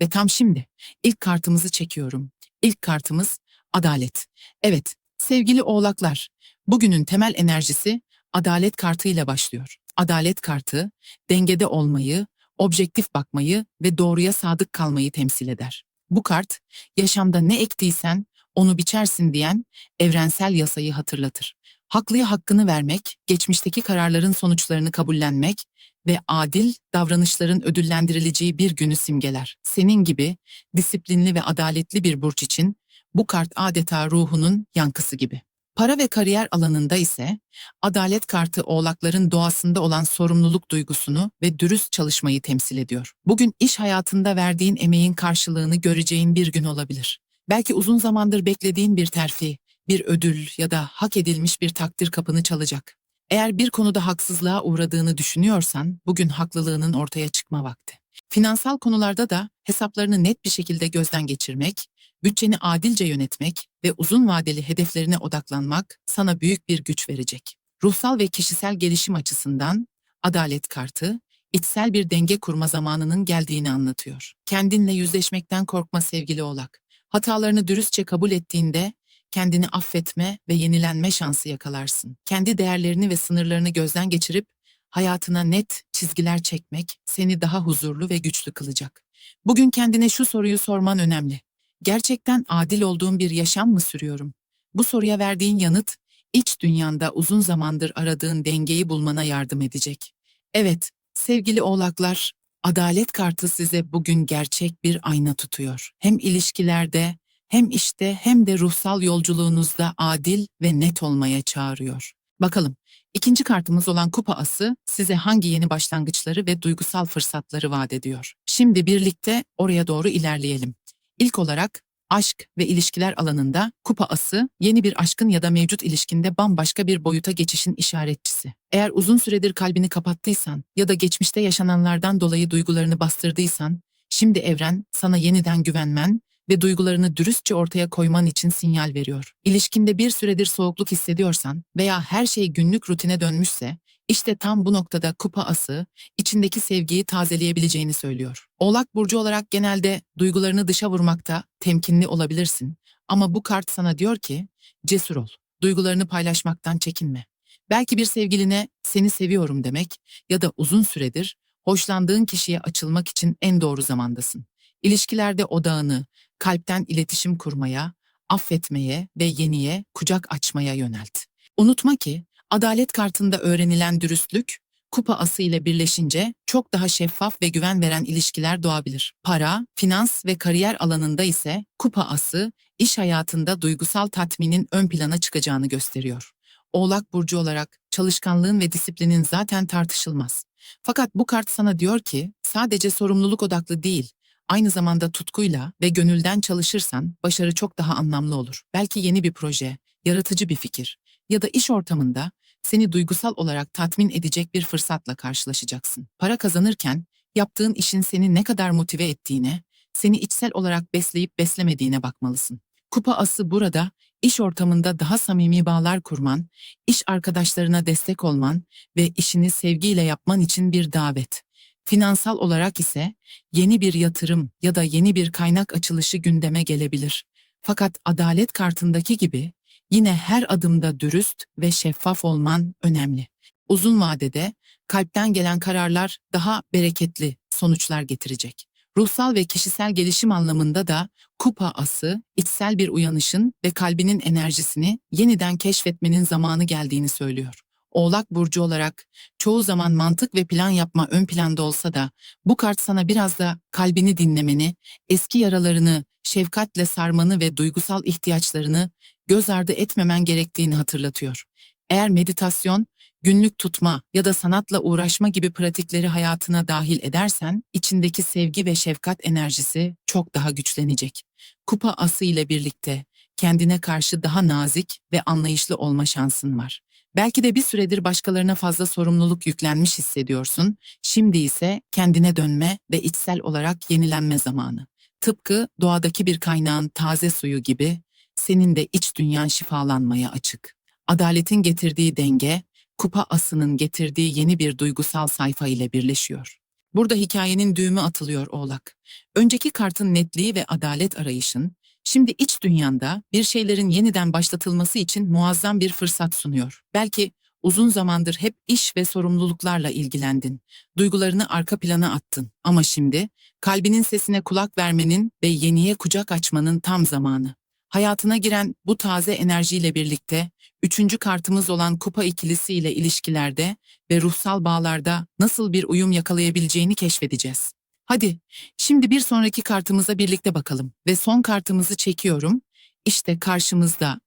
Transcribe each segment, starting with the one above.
Ve tam şimdi ilk kartımızı çekiyorum. İlk kartımız adalet. Evet, sevgili oğlaklar, bugünün temel enerjisi adalet kartıyla başlıyor. Adalet kartı, dengede olmayı, objektif bakmayı ve doğruya sadık kalmayı temsil eder. Bu kart, yaşamda ne ektiysen onu biçersin diyen evrensel yasayı hatırlatır. Haklıya hakkını vermek, geçmişteki kararların sonuçlarını kabullenmek ve adil davranışların ödüllendirileceği bir günü simgeler. Senin gibi disiplinli ve adaletli bir burç için bu kart adeta ruhunun yankısı gibi. Para ve kariyer alanında ise adalet kartı oğlakların doğasında olan sorumluluk duygusunu ve dürüst çalışmayı temsil ediyor. Bugün iş hayatında verdiğin emeğin karşılığını göreceğin bir gün olabilir. Belki uzun zamandır beklediğin bir terfi, bir ödül ya da hak edilmiş bir takdir kapını çalacak. Eğer bir konuda haksızlığa uğradığını düşünüyorsan bugün haklılığının ortaya çıkma vakti. Finansal konularda da hesaplarını net bir şekilde gözden geçirmek, bütçeni adilce yönetmek ve uzun vadeli hedeflerine odaklanmak sana büyük bir güç verecek. Ruhsal ve kişisel gelişim açısından adalet kartı içsel bir denge kurma zamanının geldiğini anlatıyor. Kendinle yüzleşmekten korkma sevgili Oğlak. Hatalarını dürüstçe kabul ettiğinde kendini affetme ve yenilenme şansı yakalarsın. Kendi değerlerini ve sınırlarını gözden geçirip hayatına net çizgiler çekmek seni daha huzurlu ve güçlü kılacak. Bugün kendine şu soruyu sorman önemli. Gerçekten adil olduğum bir yaşam mı sürüyorum? Bu soruya verdiğin yanıt, iç dünyanda uzun zamandır aradığın dengeyi bulmana yardım edecek. Evet, sevgili oğlaklar, adalet kartı size bugün gerçek bir ayna tutuyor. Hem ilişkilerde, hem işte hem de ruhsal yolculuğunuzda adil ve net olmaya çağırıyor. Bakalım, ikinci kartımız olan kupa ası size hangi yeni başlangıçları ve duygusal fırsatları vaat ediyor? Şimdi birlikte oraya doğru ilerleyelim. İlk olarak aşk ve ilişkiler alanında kupa ası yeni bir aşkın ya da mevcut ilişkinde bambaşka bir boyuta geçişin işaretçisi. Eğer uzun süredir kalbini kapattıysan ya da geçmişte yaşananlardan dolayı duygularını bastırdıysan, şimdi evren sana yeniden güvenmen ve duygularını dürüstçe ortaya koyman için sinyal veriyor. İlişkinde bir süredir soğukluk hissediyorsan veya her şey günlük rutine dönmüşse, işte tam bu noktada kupa ası içindeki sevgiyi tazeleyebileceğini söylüyor. Oğlak burcu olarak genelde duygularını dışa vurmakta temkinli olabilirsin. Ama bu kart sana diyor ki cesur ol. Duygularını paylaşmaktan çekinme. Belki bir sevgiline seni seviyorum demek ya da uzun süredir hoşlandığın kişiye açılmak için en doğru zamandasın. İlişkilerde odağını kalpten iletişim kurmaya, affetmeye ve yeniye kucak açmaya yönelt. Unutma ki adalet kartında öğrenilen dürüstlük kupa ası ile birleşince çok daha şeffaf ve güven veren ilişkiler doğabilir. Para, finans ve kariyer alanında ise kupa ası iş hayatında duygusal tatminin ön plana çıkacağını gösteriyor. Oğlak burcu olarak çalışkanlığın ve disiplinin zaten tartışılmaz. Fakat bu kart sana diyor ki sadece sorumluluk odaklı değil, aynı zamanda tutkuyla ve gönülden çalışırsan başarı çok daha anlamlı olur. Belki yeni bir proje, yaratıcı bir fikir ya da iş ortamında seni duygusal olarak tatmin edecek bir fırsatla karşılaşacaksın. Para kazanırken yaptığın işin seni ne kadar motive ettiğine, seni içsel olarak besleyip beslemediğine bakmalısın. Kupa ası burada iş ortamında daha samimi bağlar kurman, iş arkadaşlarına destek olman ve işini sevgiyle yapman için bir davet. Finansal olarak ise yeni bir yatırım ya da yeni bir kaynak açılışı gündeme gelebilir. Fakat adalet kartındaki gibi yine her adımda dürüst ve şeffaf olman önemli. Uzun vadede kalpten gelen kararlar daha bereketli sonuçlar getirecek. Ruhsal ve kişisel gelişim anlamında da kupa ası, içsel bir uyanışın ve kalbinin enerjisini yeniden keşfetmenin zamanı geldiğini söylüyor. Oğlak burcu olarak çoğu zaman mantık ve plan yapma ön planda olsa da bu kart sana biraz da kalbini dinlemeni, eski yaralarını şefkatle sarmanı ve duygusal ihtiyaçlarını göz ardı etmemen gerektiğini hatırlatıyor. Eğer meditasyon, günlük tutma ya da sanatla uğraşma gibi pratikleri hayatına dahil edersen, içindeki sevgi ve şefkat enerjisi çok daha güçlenecek. Kupa ası ile birlikte kendine karşı daha nazik ve anlayışlı olma şansın var. Belki de bir süredir başkalarına fazla sorumluluk yüklenmiş hissediyorsun. Şimdi ise kendine dönme ve içsel olarak yenilenme zamanı. Tıpkı doğadaki bir kaynağın taze suyu gibi senin de iç dünyan şifalanmaya açık. Adaletin getirdiği denge, kupa asının getirdiği yeni bir duygusal sayfa ile birleşiyor. Burada hikayenin düğümü atılıyor Oğlak. Önceki kartın netliği ve adalet arayışın, şimdi iç dünyanda bir şeylerin yeniden başlatılması için muazzam bir fırsat sunuyor. Belki uzun zamandır hep iş ve sorumluluklarla ilgilendin. Duygularını arka plana attın. Ama şimdi kalbinin sesine kulak vermenin ve yeniye kucak açmanın tam zamanı. Hayatına giren bu taze enerjiyle birlikte üçüncü kartımız olan kupa ikilisi ile ilişkilerde ve ruhsal bağlarda nasıl bir uyum yakalayabileceğini keşfedeceğiz. Hadi şimdi bir sonraki kartımıza birlikte bakalım ve son kartımızı çekiyorum. İşte karşımızda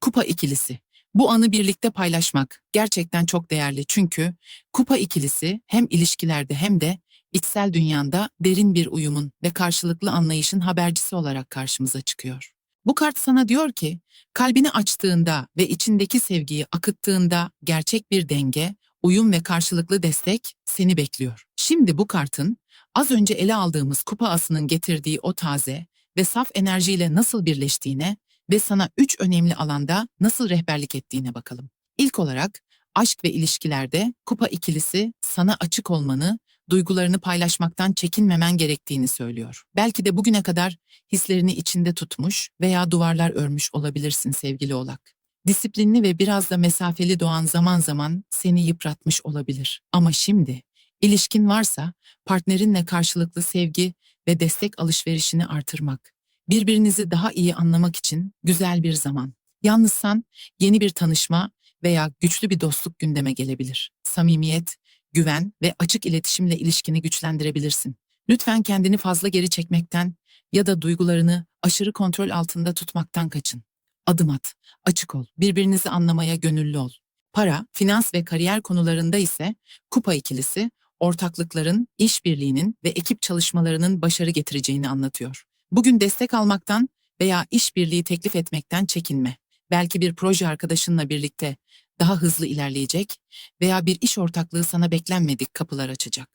kupa ikilisi. Bu anı birlikte paylaşmak gerçekten çok değerli çünkü kupa ikilisi hem ilişkilerde hem de içsel dünyanda derin bir uyumun ve karşılıklı anlayışın habercisi olarak karşımıza çıkıyor. Bu kart sana diyor ki, kalbini açtığında ve içindeki sevgiyi akıttığında gerçek bir denge, uyum ve karşılıklı destek seni bekliyor. Şimdi bu kartın az önce ele aldığımız kupa asının getirdiği o taze ve saf enerjiyle nasıl birleştiğine ve sana üç önemli alanda nasıl rehberlik ettiğine bakalım. İlk olarak aşk ve ilişkilerde kupa ikilisi sana açık olmanı, duygularını paylaşmaktan çekinmemen gerektiğini söylüyor. Belki de bugüne kadar hislerini içinde tutmuş veya duvarlar örmüş olabilirsin sevgili Oğlak. Disiplinli ve biraz da mesafeli doğan zaman zaman seni yıpratmış olabilir. Ama şimdi ilişkin varsa partnerinle karşılıklı sevgi ve destek alışverişini artırmak, birbirinizi daha iyi anlamak için güzel bir zaman. Yalnızsan yeni bir tanışma veya güçlü bir dostluk gündeme gelebilir. Samimiyet, güven ve açık iletişimle ilişkini güçlendirebilirsin. Lütfen kendini fazla geri çekmekten ya da duygularını aşırı kontrol altında tutmaktan kaçın. Adım at, açık ol, birbirinizi anlamaya gönüllü ol. Para, finans ve kariyer konularında ise kupa ikilisi, ortaklıkların, işbirliğinin ve ekip çalışmalarının başarı getireceğini anlatıyor. Bugün destek almaktan veya işbirliği teklif etmekten çekinme. Belki bir proje arkadaşınla birlikte daha hızlı ilerleyecek veya bir iş ortaklığı sana beklenmedik kapılar açacak.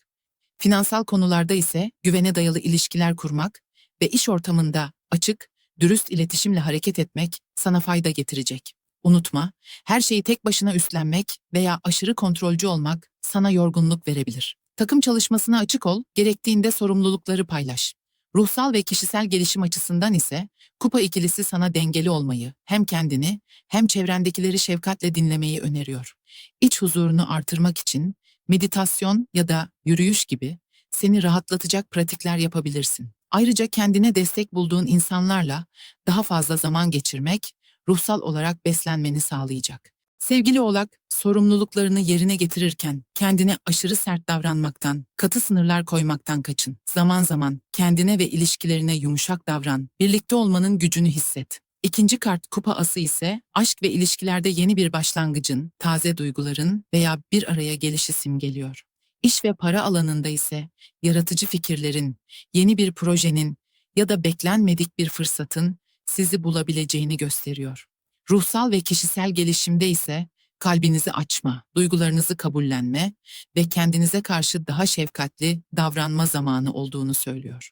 Finansal konularda ise güvene dayalı ilişkiler kurmak ve iş ortamında açık, dürüst iletişimle hareket etmek sana fayda getirecek. Unutma, her şeyi tek başına üstlenmek veya aşırı kontrolcü olmak sana yorgunluk verebilir. Takım çalışmasına açık ol, gerektiğinde sorumlulukları paylaş. Ruhsal ve kişisel gelişim açısından ise kupa ikilisi sana dengeli olmayı, hem kendini hem çevrendekileri şefkatle dinlemeyi öneriyor. İç huzurunu artırmak için meditasyon ya da yürüyüş gibi seni rahatlatacak pratikler yapabilirsin. Ayrıca kendine destek bulduğun insanlarla daha fazla zaman geçirmek ruhsal olarak beslenmeni sağlayacak. Sevgili Oğlak, sorumluluklarını yerine getirirken kendine aşırı sert davranmaktan, katı sınırlar koymaktan kaçın. Zaman zaman kendine ve ilişkilerine yumuşak davran, birlikte olmanın gücünü hisset. İkinci kart kupa ası ise aşk ve ilişkilerde yeni bir başlangıcın, taze duyguların veya bir araya gelişi simgeliyor. İş ve para alanında ise yaratıcı fikirlerin, yeni bir projenin ya da beklenmedik bir fırsatın sizi bulabileceğini gösteriyor. Ruhsal ve kişisel gelişimde ise kalbinizi açma, duygularınızı kabullenme ve kendinize karşı daha şefkatli davranma zamanı olduğunu söylüyor.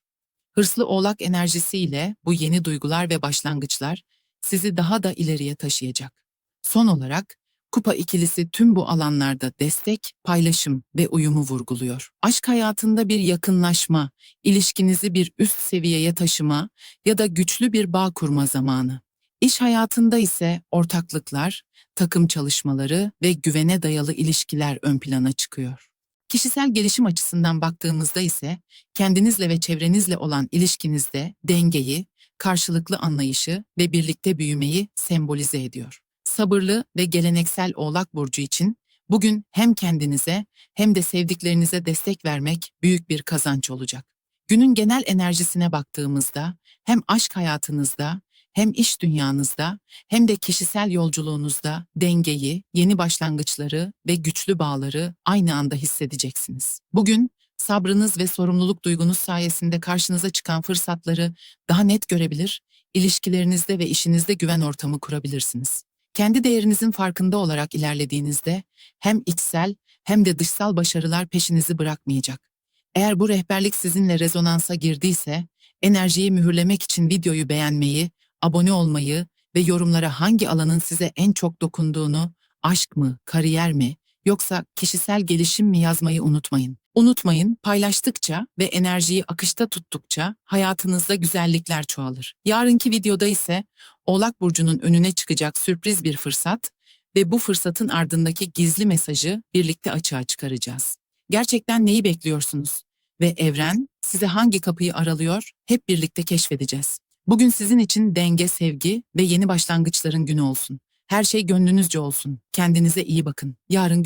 Hırslı oğlak enerjisiyle bu yeni duygular ve başlangıçlar sizi daha da ileriye taşıyacak. Son olarak Kupa ikilisi tüm bu alanlarda destek, paylaşım ve uyumu vurguluyor. Aşk hayatında bir yakınlaşma, ilişkinizi bir üst seviyeye taşıma ya da güçlü bir bağ kurma zamanı. İş hayatında ise ortaklıklar, takım çalışmaları ve güvene dayalı ilişkiler ön plana çıkıyor. Kişisel gelişim açısından baktığımızda ise kendinizle ve çevrenizle olan ilişkinizde dengeyi, karşılıklı anlayışı ve birlikte büyümeyi sembolize ediyor. Sabırlı ve geleneksel Oğlak burcu için bugün hem kendinize hem de sevdiklerinize destek vermek büyük bir kazanç olacak. Günün genel enerjisine baktığımızda hem aşk hayatınızda hem iş dünyanızda hem de kişisel yolculuğunuzda dengeyi, yeni başlangıçları ve güçlü bağları aynı anda hissedeceksiniz. Bugün sabrınız ve sorumluluk duygunuz sayesinde karşınıza çıkan fırsatları daha net görebilir, ilişkilerinizde ve işinizde güven ortamı kurabilirsiniz. Kendi değerinizin farkında olarak ilerlediğinizde hem içsel hem de dışsal başarılar peşinizi bırakmayacak. Eğer bu rehberlik sizinle rezonansa girdiyse, enerjiyi mühürlemek için videoyu beğenmeyi, abone olmayı ve yorumlara hangi alanın size en çok dokunduğunu, aşk mı, kariyer mi yoksa kişisel gelişim mi yazmayı unutmayın. Unutmayın, paylaştıkça ve enerjiyi akışta tuttukça hayatınızda güzellikler çoğalır. Yarınki videoda ise Oğlak Burcu'nun önüne çıkacak sürpriz bir fırsat ve bu fırsatın ardındaki gizli mesajı birlikte açığa çıkaracağız. Gerçekten neyi bekliyorsunuz? Ve evren size hangi kapıyı aralıyor? Hep birlikte keşfedeceğiz. Bugün sizin için denge, sevgi ve yeni başlangıçların günü olsun. Her şey gönlünüzce olsun. Kendinize iyi bakın. Yarın